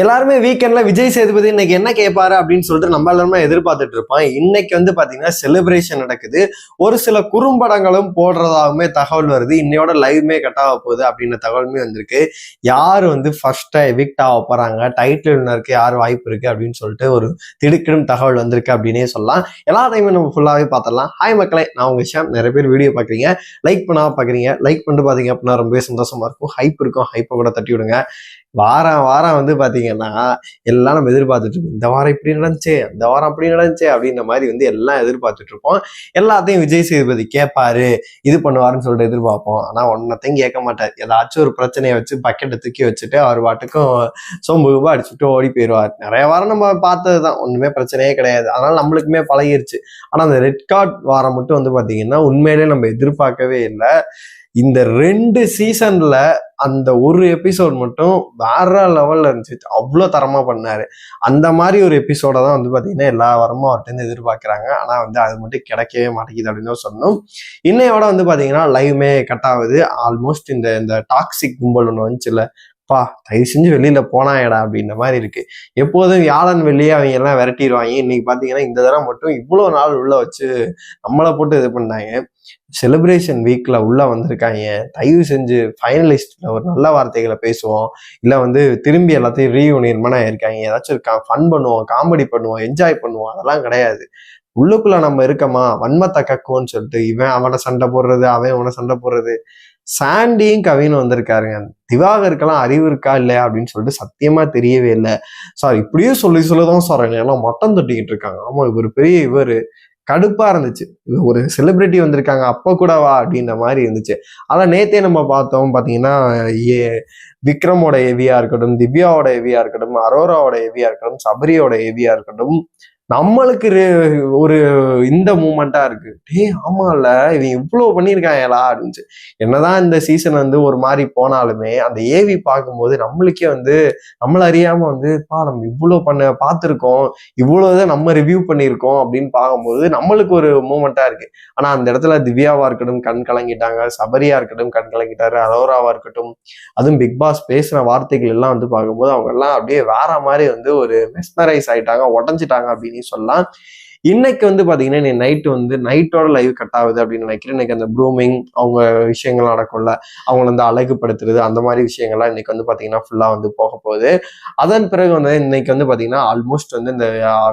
எல்லாருமே வீக்கெண்ட்ல விஜய் சேதுபதி இன்னைக்கு என்ன கேட்பாரு அப்படின்னு சொல்லிட்டு நம்ம எல்லாருமே எதிர்பார்த்துட்டு இருப்பான் இன்னைக்கு வந்து பாத்தீங்கன்னா செலிப்ரேஷன் நடக்குது. ஒரு சில குறும்படங்களும் போடுறதாகவுமே தகவல் வருது. இன்னையோட லைவ்மே கட் ஆக போகுது அப்படின்ற தகவலுமே வந்திருக்கு. யார் வந்து ஃபர்ஸ்டா எவிக்ட் ஆக போறாங்க? டைட்டில் வினருக்கு யார் வாய்ப்பு இருக்கு அப்படின்னு சொல்லிட்டு ஒரு திடுக்கிடும் தகவல் வந்திருக்கு அப்படின்னே சொல்லலாம். எல்லாத்தையுமே நம்ம ஃபுல்லாவே பார்த்துடலாம். ஹாய் மக்களே நான் உங்க விஷயம் நிறைய பேர் வீடியோ பாக்குறீங்க லைக் பண்ணாம பாக்குறீங்க லைக் பண்ணிட்டு பாத்தீங்க அப்படின்னா ரொம்பவே சந்தோஷமா இருக்கும். ஹைப் இருக்கும். ஹைப்பை கூட தட்டி விடுங்க வாரம் வாரம் வந்து பாத்தீங்கன்னா எல்லாம் நம்ம எதிர்பார்த்துட்டு இருக்கோம் இந்த வாரம் இப்படி நடந்துச்சு இந்த வாரம் அப்படி நடந்துச்சு அப்படின்ற மாதிரி வந்து எல்லாம் எதிர்பார்த்துட்டு இருப்போம் எல்லாத்தையும் விஜய் சேதுபதி கேட்பாரு இது பண்ணுவாருன்னு சொல்லிட்டு எதிர்பார்ப்போம். ஆனால் ஒன்னத்தையும் கேட்க மாட்டார். ஏதாச்சும் ஒரு பிரச்சனையை வச்சு பக்கெட்டை தூக்கி வச்சுட்டு அவர் பாட்டுக்கும் சோம்பு கும்பா அடிச்சுட்டு ஓடி போயிடுவார் நிறைய வாரம் நம்ம பார்த்தது தான். ஒன்றுமே பிரச்சனையே கிடையாது. அதனால நம்மளுக்குமே பழகிருச்சு. ஆனால் அந்த ரெட் கார்ட் வாரம் மட்டும் வந்து பார்த்தீங்கன்னா உண்மையிலே நம்ம எதிர்பார்க்கவே இல்லை. இந்த ரெண்டு சீசன்ல அந்த ஒரு எபிசோட் மட்டும் வேற லெவல்ல இருந்துச்சு. அவ்வளோ தரமா பண்ணாரு. அந்த மாதிரி ஒரு எபிசோட தான் வந்து பாத்தீங்கன்னா எல்லா வாரமும் அவர்கிட்ட எதிர்பார்க்குறாங்க. ஆனா வந்து அது மட்டும் கிடைக்கவே மாட்டேங்குது அப்படின்னு தான் இன்னையோட வந்து பாத்தீங்கன்னா லைவ்மே கட் ஆகுது. ஆல்மோஸ்ட் இந்த இந்த டாக்ஸிக் கும்பல் ஒன்று வந்துச்சுல பா தயவு செஞ்சு வெளியில போனாயடா அப்படின்ற மாதிரி இருக்கு. எப்போதும் வியாழன் வெளியே அவங்க எல்லாம் விரட்டிடுவாங்க. இன்னைக்கு பாத்தீங்கன்னா இந்த தடவை மட்டும் இவ்வளோ நாள் உள்ள வச்சு நம்மளை போட்டு இது பண்ணாங்க. செலிப்ரேஷன் வீக்கில் உள்ளே வந்திருக்காங்க. தயவு செஞ்சு ஃபைனலிஸ்ட்டில் ஒரு நல்ல வார்த்தைகளை பேசுவோம். இல்லை வந்து திரும்பி எல்லாத்தையும் ரீயூனியன் இருக்காங்க. ஏதாச்சும் ஃபன் பண்ணுவோம் காமெடி பண்ணுவோம் என்ஜாய் பண்ணுவோம். அதெல்லாம் கிடையாது. உள்ளுக்குள்ளே நம்ம இருக்கமா? வன்மத்தை கக்குவோன்னு சொல்லிட்டு இவன் அவனை சண்டை போடுறது அவன் அவனை சண்டை போடுறது. சாண்டியும் கவினும் வந்திருக்காருங்க. திவாகருக்கெல்லாம் அறிவு இருக்கா இல்லையா அப்படின்னு சொல்லிட்டு சத்தியமா தெரியவே இல்லை. சார் இப்படியும் சொல்லி சொல்லதான் சார் எல்லாம் மட்டம் தொட்டிக்கிட்டு இருக்காங்க. ஆமா இவர் பெரிய இவர். கடுப்பா இருந்துச்சு. ஒரு செலிபிரிட்டி வந்திருக்காங்க அப்ப கூட வா அப்படின்ற மாதிரி இருந்துச்சு. அதான் நேத்தே நம்ம பார்த்தோம் பாத்தீங்கன்னா ஏ விக்ரமோட ஹெவியா இருக்கட்டும் திவ்யாவோட ஹெவியா இருக்கட்டும் அரோராவோட ஹெவியா இருக்கட்டும் சபரியோட ஹெவியா இருக்கட்டும் நம்மளுக்கு ஒரு இந்த மூமெண்டா இருக்கு. டே ஆமால இவன் இவ்வளவு பண்ணியிருக்காங்களா அப்படின்னு என்னதான் இந்த சீசன் வந்து ஒரு மாதிரி போனாலுமே அந்த ஏவி பார்க்கும்போது நம்மளுக்கே வந்து நம்மள அறியாம வந்து பா நம்ம இவ்வளவு பண்ண பார்த்துருக்கோம் இவ்வளவுதான் நம்ம ரிவ்யூ பண்ணியிருக்கோம் அப்படின்னு பார்க்கும்போது நம்மளுக்கு ஒரு மூமெண்டா இருக்கு. ஆனா அந்த இடத்துல திவ்யாவா இருக்கட்டும் கண் கலங்கிட்டாங்க சபரியா இருக்கட்டும் கண் கலங்கிட்டாரு அரோராவா இருக்கட்டும் அதுவும் பிக் பாஸ் பேசின வார்த்தைகள் எல்லாம் வந்து பார்க்கும்போது அவங்க எல்லாம் அப்படியே வேற மாதிரி வந்து ஒரு மெஸ்மரைஸ் ஆயிட்டாங்க உடஞ்சிட்டாங்க அப்படின்னு சொல்லலாம். இன்னைக்கு வந்து பாத்தீங்கன்னா நீ நைட்டு வந்து நைட்டோட லைவ் கட் ஆகுது அப்படின்னு நினைக்கிறேன். இன்னைக்கு அந்த ப்ரூமிங் அவங்க விஷயங்கள் நடக்கும்ல அவங்கள வந்து அழகுபடுத்துறது அந்த மாதிரி விஷயங்கள்லாம் இன்னைக்கு வந்து பாத்தீங்கன்னா ஃபுல்லா வந்து போக போகுது. அதன் பிறகு வந்து இன்னைக்கு வந்து பாத்தீங்கன்னா ஆல்மோஸ்ட் வந்து இந்த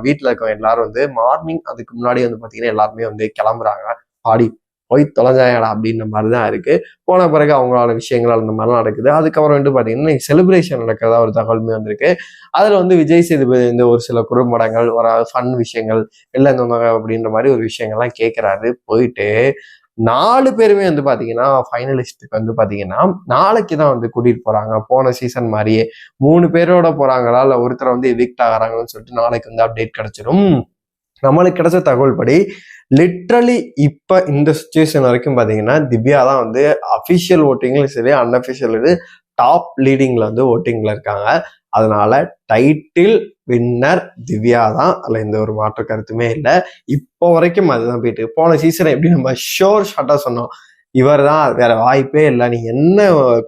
வீட்டில் வீட்ல இருக்கவங்க எல்லாரும் வந்து மார்னிங் அதுக்கு முன்னாடி வந்து பாத்தீங்கன்னா எல்லாருமே வந்து கிளம்புறாங்க. பாடி போய் தொலைஞ்சாயடா அப்படின்ற மாதிரி தான் இருக்கு. போன பிறகு அவங்களோட விஷயங்கள் அந்த மாதிரிலாம் நடக்குது. அதுக்கப்புறம் வந்து பார்த்தீங்கன்னா செலிப்ரேஷன் நடக்கிறதா ஒரு தகவலுமே வந்திருக்கு. அதுல வந்து விஜய் சேதுபதி இந்த ஒரு சில குறும்படங்கள் ஒரு ஃபன் விஷயங்கள் இல்லை வந்தாங்க அப்படின்ற மாதிரி ஒரு விஷயங்கள்லாம் கேட்குறாரு போயிட்டு நாலு பேருமே வந்து பாத்தீங்கன்னா ஃபைனலிஸ்ட்டுக்கு வந்து பாத்தீங்கன்னா நாளைக்கு தான் வந்து கூட்டிட்டு போறாங்க. போன சீசன் மாதிரியே மூணு பேரோட போறாங்களா? இல்ல ஒருத்தர் வந்து எவிக்ட் ஆகுறாங்கன்னு சொல்லிட்டு நாளைக்கு வந்து அப்டேட் கிடைச்சிடும் நம்மளுக்கு கிடைச்ச தகவல் படி லிட்ரலி இப்போ இந்த சுச்சுவேஷன் வரைக்கும் பார்த்தீங்கன்னா திவ்யா தான் வந்து அஃபிஷியல் ஓட்டிங்லையும் சரி அன்அஃபிஷியல் இது டாப் லீடிங்கில் வந்து ஓட்டிங்கில் இருக்காங்க. அதனால டைட்டில் வின்னர் திவ்யா தான். அதில் எந்த ஒரு மாற்று கருத்துமே இல்லை. இப்போ வரைக்கும் அதுதான் போயிட்டு போன சீசனை எப்படி நம்ம ஷோர் ஷார்ட்டாக சொன்னோம். இவர் தான் வேற வாய்ப்பே இல்லை. நீ என்ன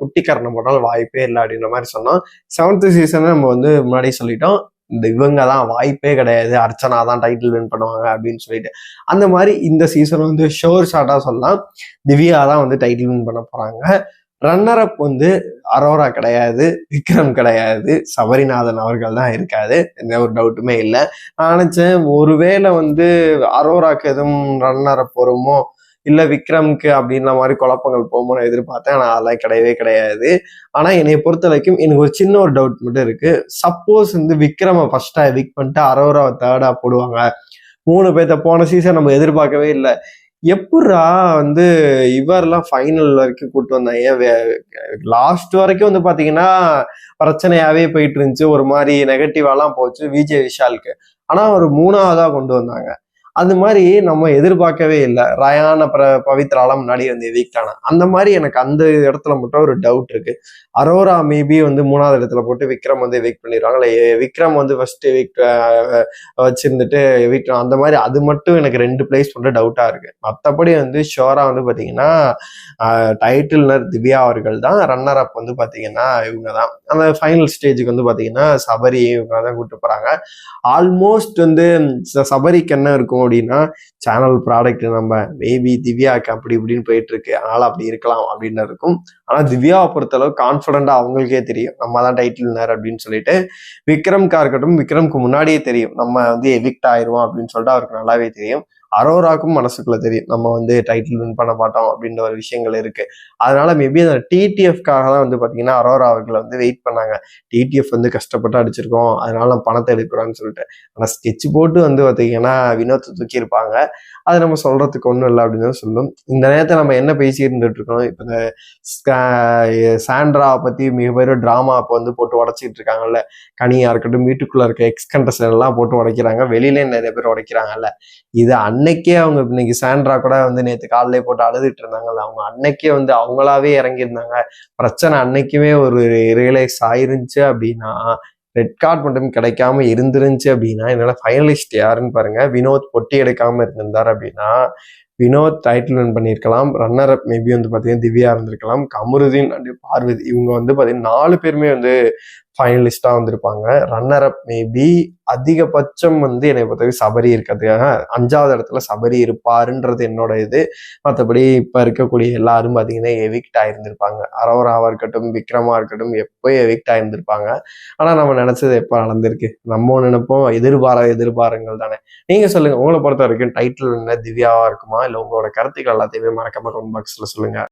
குட்டிக்கரணம் போட்டாலும் வாய்ப்பே இல்லை அப்படின்ற மாதிரி சொன்னோம். செவன்த் சீசனை நம்ம வந்து முன்னாடியே சொல்லிட்டோம். இந்த இவங்க தான் வாய்ப்பே கிடையாது அர்ச்சனா தான் டைட்டில் வின் பண்ணுவாங்க அப்படின்னு சொல்லிட்டு. அந்த மாதிரி இந்த சீசன் வந்து ஷோர் ஷார்ட்டாக சொல்லலாம். திவ்யா தான் வந்து டைட்டில் வின் பண்ண போகிறாங்க ரன்னர் அப் வந்து அரோரா கிடையாது விக்ரம் கிடையாது சபரிநாதன் அவர்கள் தான் இருக்காது எந்த ஒரு டவுட்டுமே இல்லை. நான் நினச்சேன் ஒருவேளை வந்து அரோராக்கு எதுவும் ரன்னர் அப் வருமோ இல்லை விக்ரம்க்கு அப்படின்ற மாதிரி குழப்பங்கள் போகும்போது நான் எதிர்பார்த்தேன். ஆனால் அதெல்லாம் கிடையவே கிடையாது. ஆனால் என்னை பொறுத்த வரைக்கும் எனக்கு ஒரு சின்ன ஒரு டவுட் மட்டும் இருக்குது சப்போஸ் வந்து விக்ரம ஃபஸ்ட்டாக எவிக் பண்ணிட்டு அரோராவை தேர்டாக போடுவாங்க. மூணு பேர்த்த போன சீசன் நம்ம எதிர்பார்க்கவே இல்லை. எப்படா வந்து இவரெல்லாம் ஃபைனல் வரைக்கும் கூட்டு வந்தாங்க? லாஸ்ட் வரைக்கும் வந்து பார்த்தீங்கன்னா பிரச்சனையாகவே போயிட்டு இருந்துச்சு. ஒரு மாதிரி நெகட்டிவாலாம் போச்சு. விஜய் விஷாலுக்கு. ஆனால் ஒரு மூணாவதாக கொண்டு வந்தாங்க. அது மாதிரி நம்ம எதிர்பார்க்கவே இல்லை. ரயான பிர பவித்ராலாம் முன்னாடி வந்து எவிக்ட் அந்த மாதிரி எனக்கு அந்த இடத்துல மட்டும் ஒரு டவுட் இருக்கு. அரோரா மேபி வந்து மூணாவது இடத்துல போட்டு விக்ரம் வந்து வெயிட் பண்ணிடுவாங்க விக்ரம் வந்து ஃபர்ஸ்ட் வீக் வச்சிருந்துட்டு எவிக்ட் அந்த மாதிரி அது மட்டும் எனக்கு ரெண்டு பிளேஸ் மட்டும் டவுட்டா இருக்கு. மற்றபடி வந்து ஷோரா வந்து பாத்தீங்கன்னா டைட்டில்னர் திவ்யா அவர்கள் தான் ரன்னர் அப் வந்து பாத்தீங்கன்னா இவங்க தான். அந்த ஃபைனல் ஸ்டேஜுக்கு வந்து பாத்தீங்கன்னா சபரி இவங்க தான் கூப்பிட்டு போறாங்க. ஆல்மோஸ்ட் வந்து ச- சபரிக்கு என்ன இருக்கும் அப்படின்னா சேனல் ப்ராடக்ட் நம்ம மேபி திவ்யாக்கு அப்படி இப்படின்னு போயிட்டு இருக்கு அதனால அப்படி இருக்கலாம் அப்படின்னு இருக்கும். ஆனா திவ்யாவை பொறுத்தளவு கான்ஃபிடண்டா அவங்களுக்கே தெரியும். நம்ம தான் டைட்டில் நேர் அப்படின்னு சொல்லிட்டு விக்ரம்கா இருக்கட்டும் விக்ரம்க்கு முன்னாடியே தெரியும். நம்ம வந்து எவிக்ட் ஆயிடுவோம் அப்படின்னு சொல்லிட்டு அவருக்கு நல்லாவே தெரியும். அரோராக்கும் மனசுக்குள்ள தெரியும். நம்ம வந்து டைட்டில் வின் பண்ண மாட்டோம் அப்படின்ற ஒரு விஷயங்கள் இருக்கு. அதனால மேபி அந்த டிடிஎஃப்காக தான் வந்து பாத்தீங்கன்னா அரோரா அவர்களை வந்து வெயிட் பண்ணாங்க. டிடிஎஃப் வந்து கஷ்டப்பட்டு அடிச்சிருக்கோம். அதனால நம்ம பணத்தை எடுக்கிறோம்னு சொல்லிட்டு. ஆனா ஸ்கெட்ச் போட்டு வந்து பாத்தீங்கன்னா வினோத்தை தூக்கி இருப்பாங்க அது நம்ம சொல்றதுக்கு ஒன்றும் இல்லை அப்படின்னு தான் சொல்லும். இந்த நேரத்தை நம்ம என்ன பேசி இருந்துட்டு இருக்கோம்? இப்போ இந்த சாண்ட்ரா பத்தி மிகப்பெரிய டிராமா இப்போ வந்து போட்டு உடச்சிட்டு இருக்காங்கல்ல. கனியா இருக்கட்டும் வீட்டுக்குள்ள இருக்க எக்ஸ் கண்டஸ்டன் எல்லாம் போட்டு உடைக்கிறாங்க. வெளியில நிறைய பேர் உடைக்கிறாங்கல்ல. இது அன்னைக்கே அவங்க இன்னைக்கு சாண்ட்ரா கூட வந்து நேற்று காலையிலே போட்டு அழுதுட்டு இருந்தாங்கல்ல. அவங்க அன்னைக்கே வந்து அவங்களாவே இறங்கியிருந்தாங்க. பிரச்சனை அன்னைக்குமே ஒரு ரியலைஸ் ஆயிருந்துச்சு அப்படின்னா ரெட் கார்டு மட்டும் கிடைக்காம இருந்துருந்துச்சு அப்படின்னா என்னால் ஃபைனலிஸ்ட் யாருன்னு பாருங்க. வினோத் பொட்டி எடுக்காம இருந்திருந்தார் அப்படின்னா வினோத் டைட்டில் வின் பண்ணியிருக்கலாம். ரன்னர் அப் மேபி வந்து பார்த்தீங்கன்னா திவ்யா இருந்திருக்கலாம். கமருதீன் அண்ட் பார்வதி இவங்க வந்து பார்த்தீங்கன்னா நாலு பேருமே வந்து ஃபைனலிஸ்டாக வந்திருப்பாங்க. ரன்னர் அப் மேபி அதிகபட்சம் வந்து என்னை பொறுத்தவரைக்கும் சபரி இருக்கிறதுக்காக அஞ்சாவது இடத்துல சபரி இருப்பாருன்றது என்னோட இது. மற்றபடி இப்போ இருக்கக்கூடிய எல்லாரும் பார்த்தீங்கன்னா எவிக்ட் ஆயிருந்திருப்பாங்க. அரோராவாக இருக்கட்டும் விக்ரமாக இருக்கட்டும் எப்போ எவிக்ட் ஆயிருந்திருப்பாங்க. ஆனால் நம்ம நினச்சது எப்போ நடந்திருக்கு? நம்ம ஒண்ணு நினைப்போம். எதிர்பார எதிர்பாரங்கள் தானே. நீங்கள் சொல்லுங்கள் உங்களை பொறுத்த வரைக்கும் டைட்டில் என்ன திவ்யாவாக இருக்குமா? இல்லை உங்களோட கருத்துக்கள் எல்லாத்தையுமே மறக்காம கமெண்ட் பாக்ஸில் சொல்லுங்க.